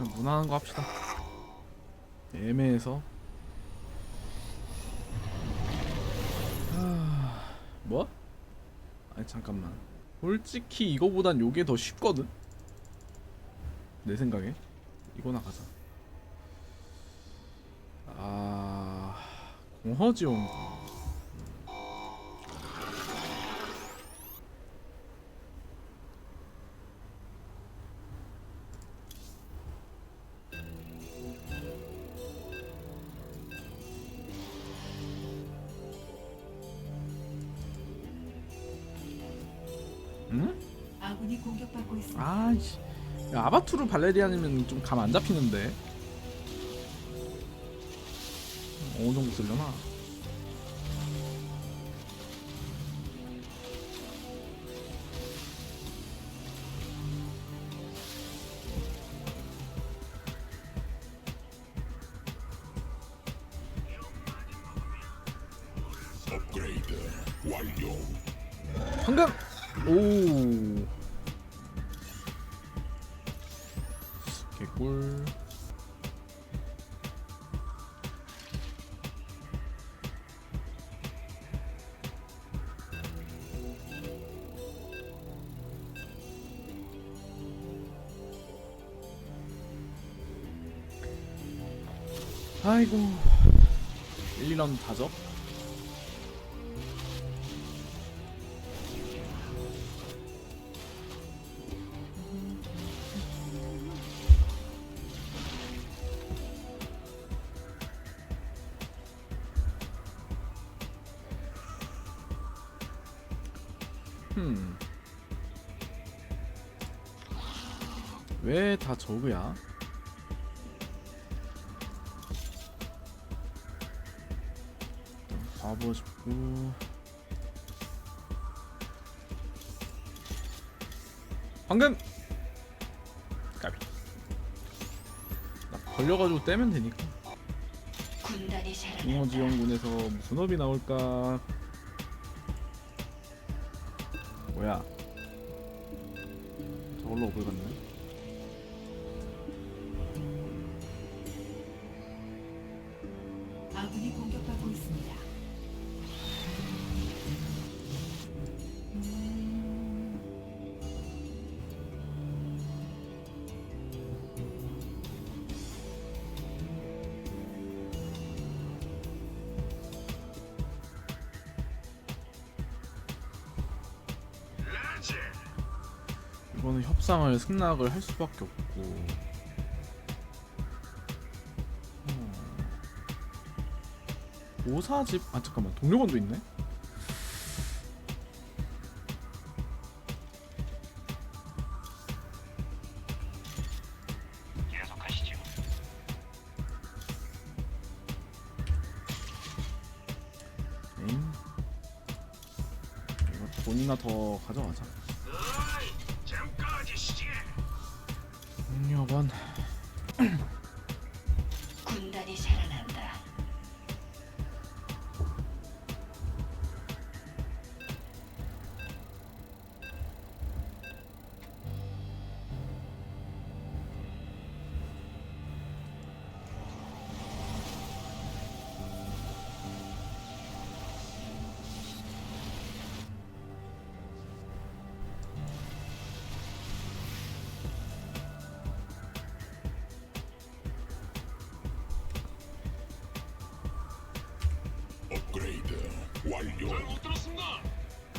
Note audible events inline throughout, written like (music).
그냥 무난한 거 합시다. 애매해서. 하... 뭐? 아니 잠깐만. 솔직히 이거보단 요게 더 쉽거든. 내 생각에. 이거나 가자. 아 공허지원. 아이씨. 야, 아바투르 발레리안이면 좀 감 안 잡히는데. 어느 정도 쓰려나? 아이고 1, 2라운드 다죠? 흠. 왜 다 저그야? 방금 까비. 나 걸려가지고 떼면 되니까. 군단이 자라난다. 잉어지원군에서 무슨 업이 나올까? 뭐야? 저걸로 업을 갔네 이거는 협상을 승낙을 할 수밖에 없고. 어. 오사집 아 잠깐만. 동료건도 있네? 계속하시죠. 이거 돈이나 더 가져가자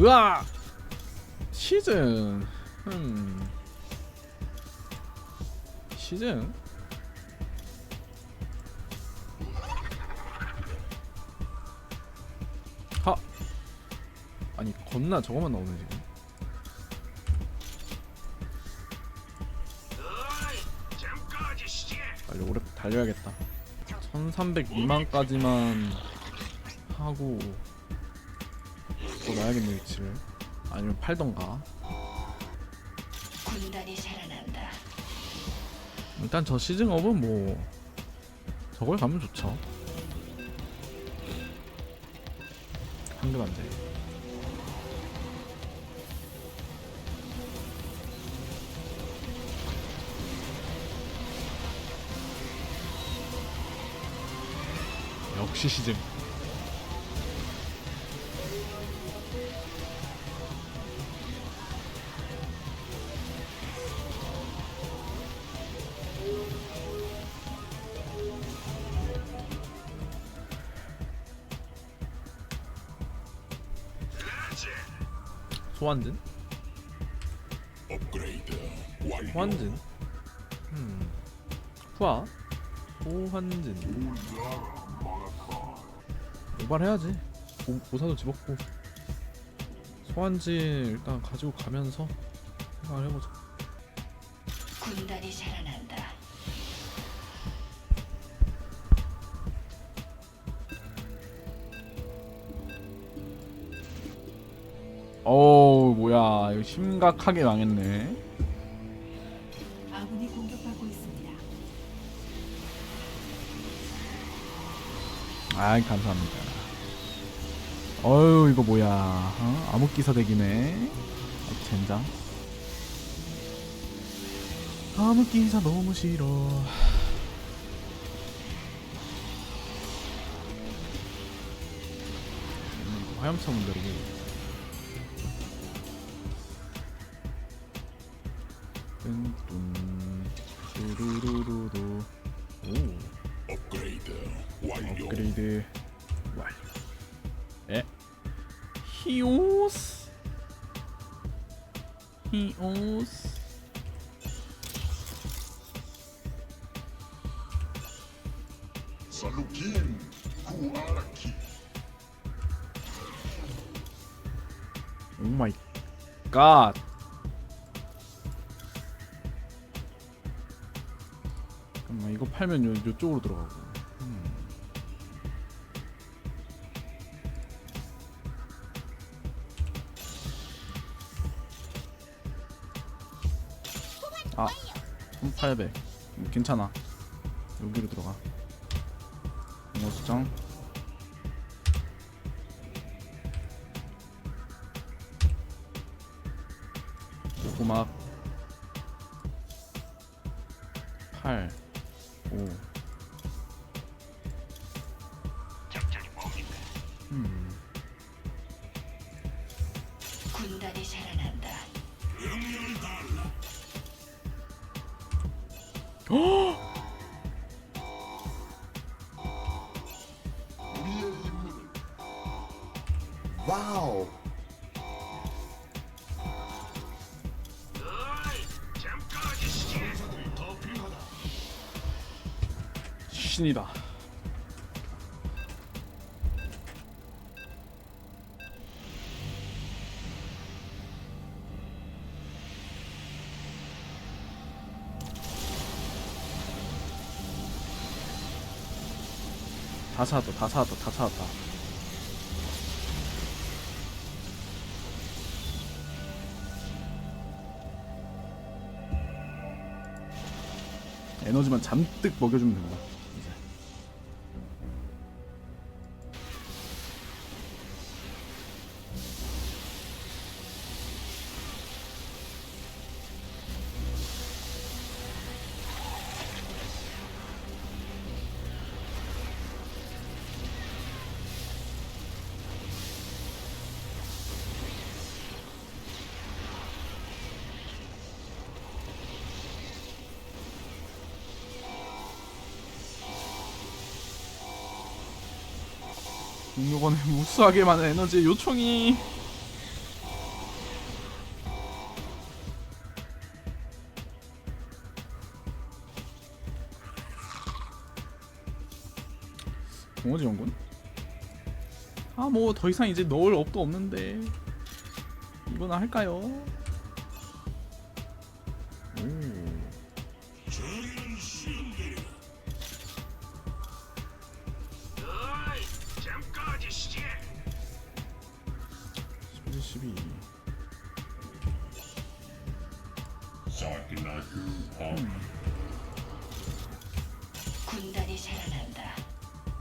으아! 시즌 음 시즌? 하! 아니 겁나 저거만 나오네 지금. 빨리 오래 달려야겠다. 1300 미만까지만 하고. 또 놔야겠네 위치를 아니면 팔던가. 군단이 살아난다. 일단 저 시즌업은 뭐 저걸 가면 좋죠. 한금 안돼 역시 시즌. 완료. 소환진? 음. 후아? 소환진 도발해야지. 보, 보사도 집었고. 소환진 일단 가지고 가면서 생각을 해보자. 군단이 살아 심각하게 망했네. 아군이 공격받고 있습니다. 아이 감사합니다. 어유 이거 뭐야. 어? 암흑기사 덱이네. 어, 젠장. 암흑기사 너무 싫어. 음, 화염차 문제고 히오스? 살루킨 구아라키. 오 마이 갓. 잠깐만 이거 팔면 요, 요쪽으로 들어가고. 1800. 음, 괜찮아. 여기로 들어가. 이거 수정. 고막 8 5 신이다. 다 찾았다, 다 찾았다, 다 찾았다. 에너지만 잔뜩 먹여주면 된다. 공룡원의 무수하게 많은 에너지의 요청이 공허지 연군? 아 뭐 더 이상 이제 넣을 업도 없는데 이거나 할까요? 군단이 살아난다.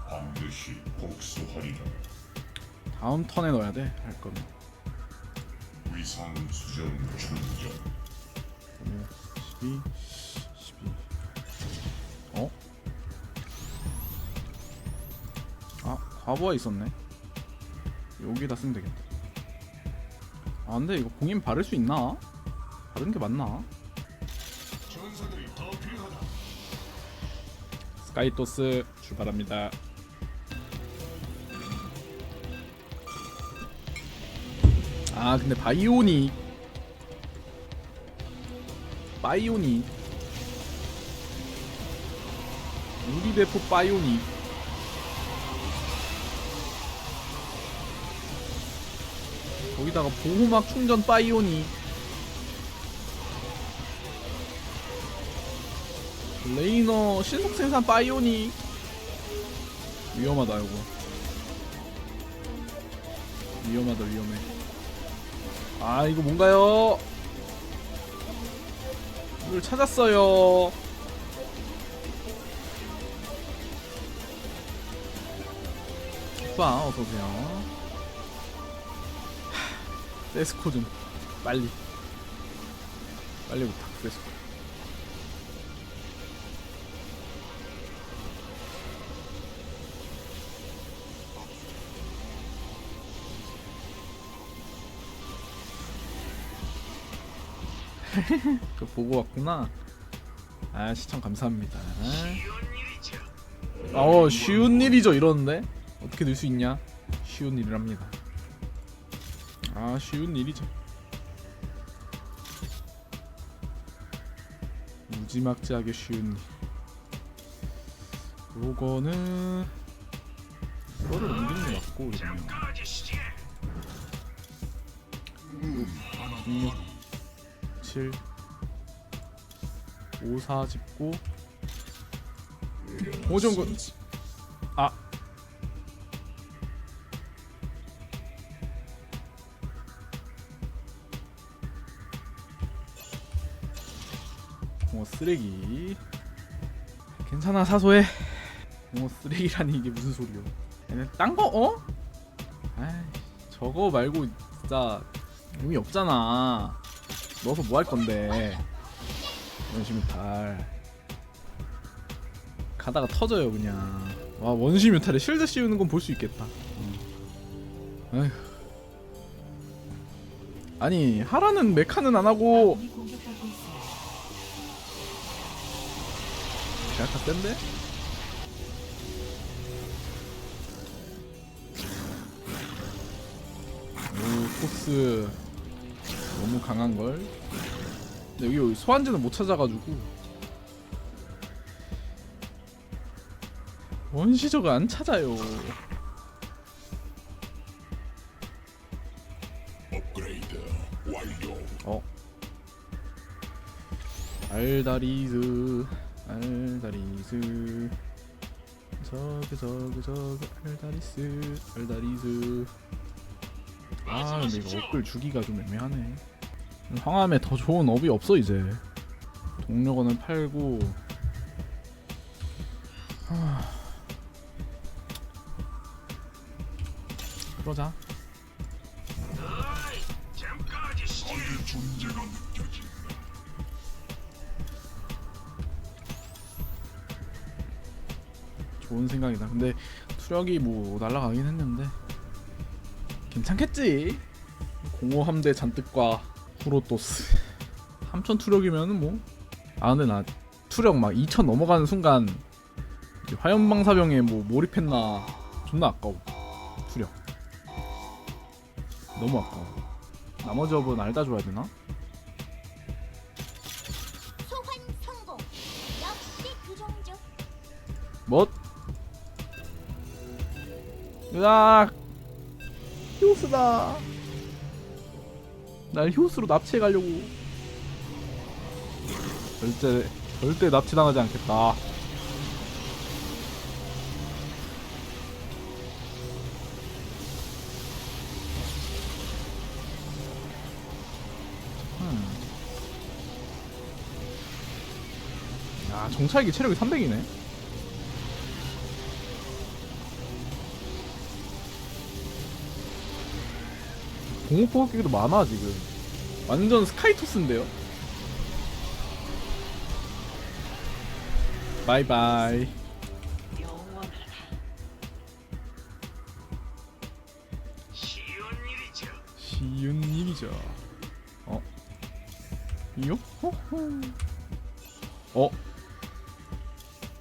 반드시 복수하리라. 다음 턴에 넣어야 돼 할 거면 위상 수정 충전. 12 12 어? 바보가 있었네 여기다 쓰면 되겠다 아 근데 이거 공인 바를 수 있나? 바르는 게 맞나? 스카이토스 출발합니다. 아 근데 바이오닉 바이오닉 유리대포 바이오닉 거기다가 보호막 충전 바이오닉 레이너 신속 생산 바이오닉. 위험하다 이거. 위험하다 위험해. 아 이거 뭔가요? 이걸 찾았어요. 오빠 어서오세요. 세스코 좀 빨리. 빨리 부탁 세스코 그 보고 왔구나. 아 시청 감사합니다. 어 쉬운 일이죠 이러는데 어떻게 될수 있냐? 쉬운 일이랍니다. 아 쉬운 일이죠. 무지막지하게 쉬운 일. 요거는 이거를 옮기는 게 맞고 이러면 6 7 5 4 짚고 오정근 아. 뭐 쓰레기. 괜찮아 사소해. 뭐 쓰레기라니 이게 무슨 소리야 얘네 딴거 어? 아이 저거 말고 진짜 의미 없잖아 넣어서 뭐 할 건데 원시미 탈 가다가 터져요 그냥 와 원시 뮤탈에 실드 씌우는 건 볼 수 있겠다 음. 아니 하라는 메카는 안 하고. 약간 센데? 오 토스 너무 강한 걸. 근데 여기 소환제는 못 찾아가지고. 원시저가 안 찾아요. 업그레이드 완료. 어? 알다리즈 알다리즈. 저그 저그 저그 알다리스 알다리즈 아 근데 이거 업글 주기가 좀 애매하네. 황함에 더 좋은 업이 없어 이제. 동력원을 팔고. 하... 그러자. 좋은 생각이다. 근데 투력이 뭐 날라가긴 했는데 괜찮겠지. 공호 함대 잔뜩과 프로토스 3천 투력이면은 뭐. 아 근데 나 투력 막 2천 넘어가는 순간 화염방사병에 뭐 몰입했나 존나 아까워. 투력. 너무 아까워. 나머지 업은 알다 줘야 되나? 역시 그. 뭣? 으악! 효스다! 날 효스로 납치해 가려고. 절대, 절대 납치당하지 않겠다. 음. 야, 정찰기 체력이 300이네. 공포기도 많아 지금 완전 스카이토스인데요 바이바이 쉬운 일이죠 어? 요호호 어?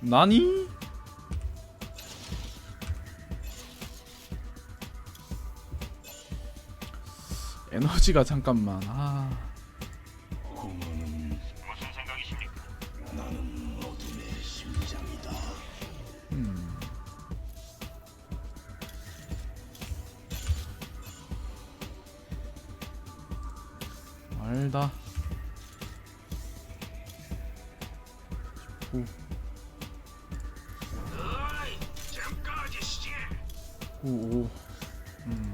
나니? 에너지가 잠깐만 아 공허는 무슨 생각이십니까? 나는 어둠의 심장이다. 음. 알다. 오, 어이, 잠까지 시제. 오, 오. 음.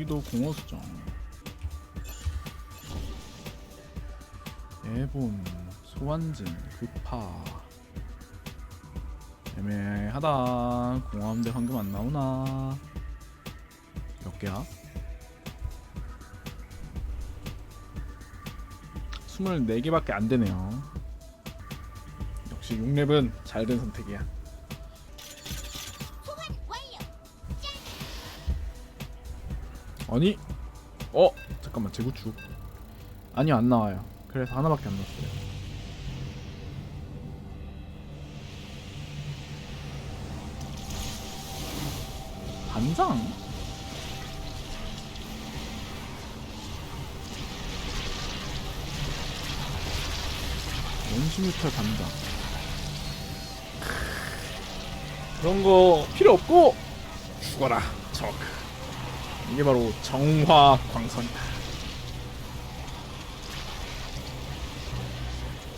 여기도 공허수정. 대본, 소환진, 급파. 애매하다. 공허함대 황금 안 나오나? 몇 개야? 24개밖에 안 되네요. 역시 6렙은 잘 된 선택이야. 아니, 어 잠깐만 재구축. 아니요 안 나와요. 그래서 하나밖에 안 났어요. 반장? 원시뮤탈 반장. 그런 거 필요 없고 죽어라 적. 이게 바로 정화 광선이다.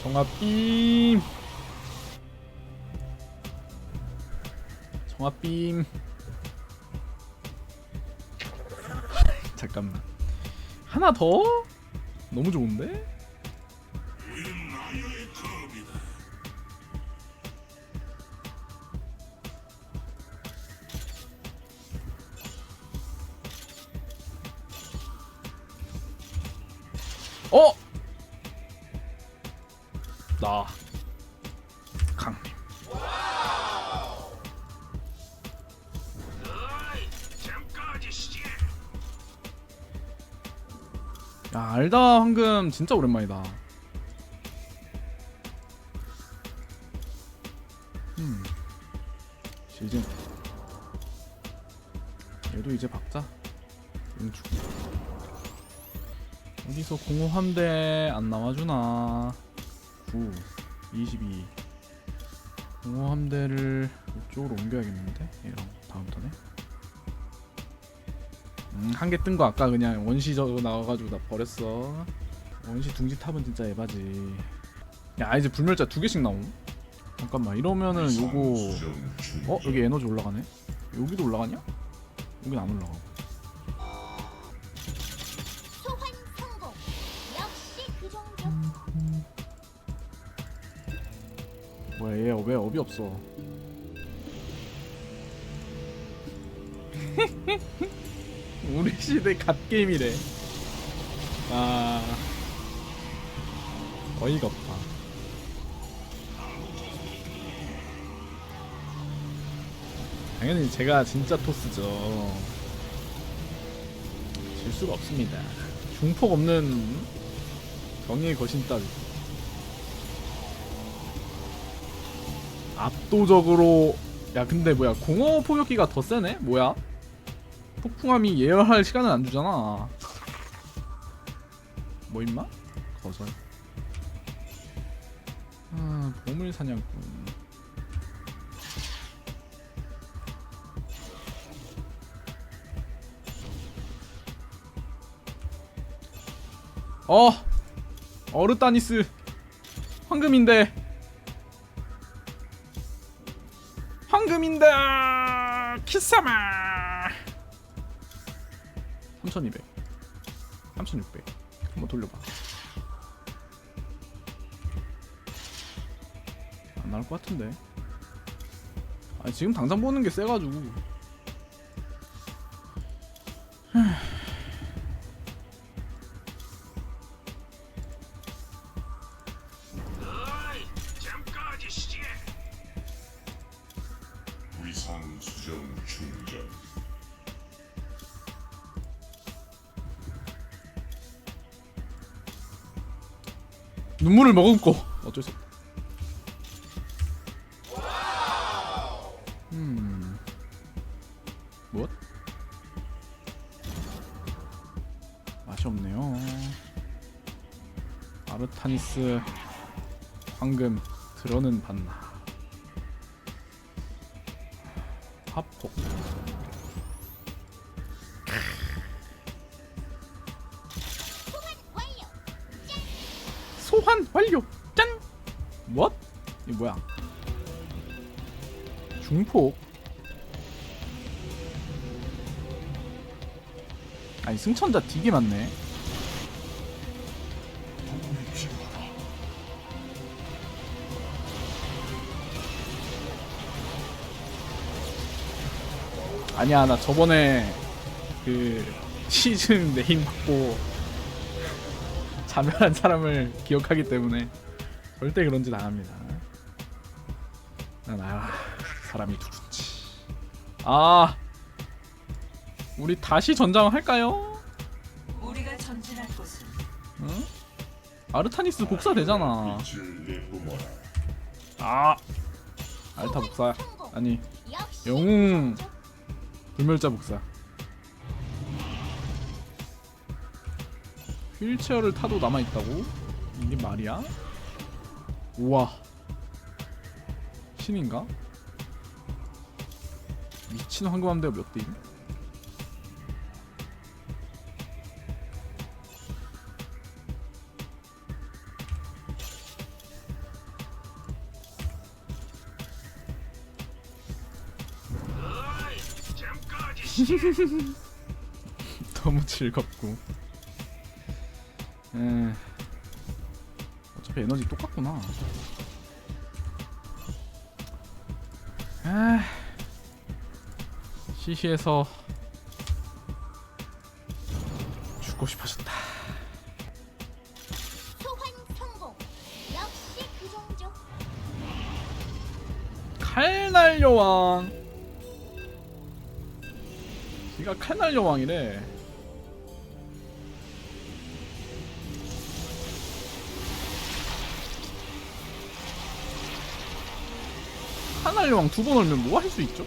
정화 빔. 정화 빔. 잠깐만. 하나 더? 너무 좋은데? 야 알다 황금 진짜 오랜만이다. 음. 시즌. 얘도 이제 박자. 응축. 어디서 공허함대 안 나와주나? 9, 22. 공허함대를 이쪽으로 옮겨야겠는데? 얘랑 다음 턴에. 음, 한 개 뜬 거 아까 그냥 원시 저거 나와가지고 나 버렸어. 원시 둥지 탑은 진짜 에바지. 야 이제 불멸자 두 개씩 나옴. 잠깐만 이러면은 요거 어 여기 에너지 올라가네. 여기도 올라가냐? 여긴 안 올라가. 소환 성공. 역시 그. 뭐야 얘 왜 업이 없어? (laughs) 우리 시대 갓 게임이래. 아 어이가 없다. 당연히 제가 진짜 토스죠. 질 수가 없습니다. 중폭 없는 정의의 거신 따위. 압도적으로 야 근데 뭐야 공허 포격기가 더 세네? 뭐야? 폭풍함이 예열할 시간은 안 주잖아. 뭐 임마? 거절. 아 보물 사냥꾼. 어 어르따니스 황금인데. 황금인데 키사마 3200 3600 한번 돌려봐. 안 나올 것 같은데. 아니 지금 당장 보는 게 세가지고. 위상 수정 충 눈물을 머금고 어쩔 수 없다. 음. 무엇? 맛이 없네요. 아르타니스 황금 들어는 봤나. 중폭. 아니 승천자 되게 많네. 아니야 나 저번에 그 시즌 네임 받고 자멸한 사람을 기억하기 때문에 절대 그런 짓 안 합니다. 난 알아 사람이. 아 우리 다시 전장 할까요? 우리가 전진할 곳은 응? 아르타니스 복사 되잖아. 아 알타 복사 아니 영웅 불멸자 복사. 휠체어를 타도 남아 있다고? 이게 말이야? 우와. 신인가? 미친 황금함대가 몇 대임? (laughs) 너무 즐겁고. 에. 어차피 에너지 똑같구나. 아. 시시해서 죽고 싶어졌다. 그. 칼날 여왕. 지가 칼날 여왕이래. 칼날 여왕 두 번 올면 뭐 할 수 있죠?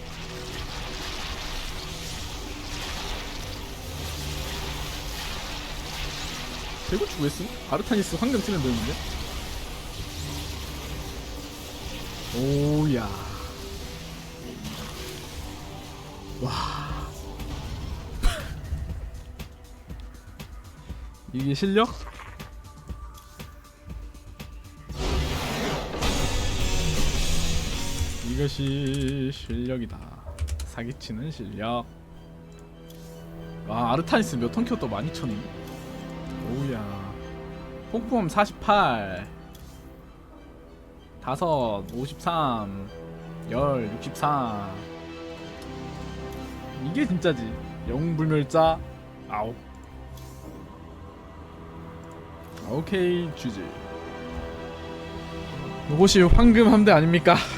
대구축 왜 쓰? 아르타니스 황금 쓰면 되는데? 오야. 와. (laughs) 이게 실력? 이것이 실력이다. 사기치는 실력. 와 아르타니스 몇턴 키웠다 12,000이. 오야. 폭풍함 48. 다섯, 53, 열, 64. 이게 진짜지. 영불멸자 아홉. 오케이 주지. 이것이 황금 함대 아닙니까? (laughs)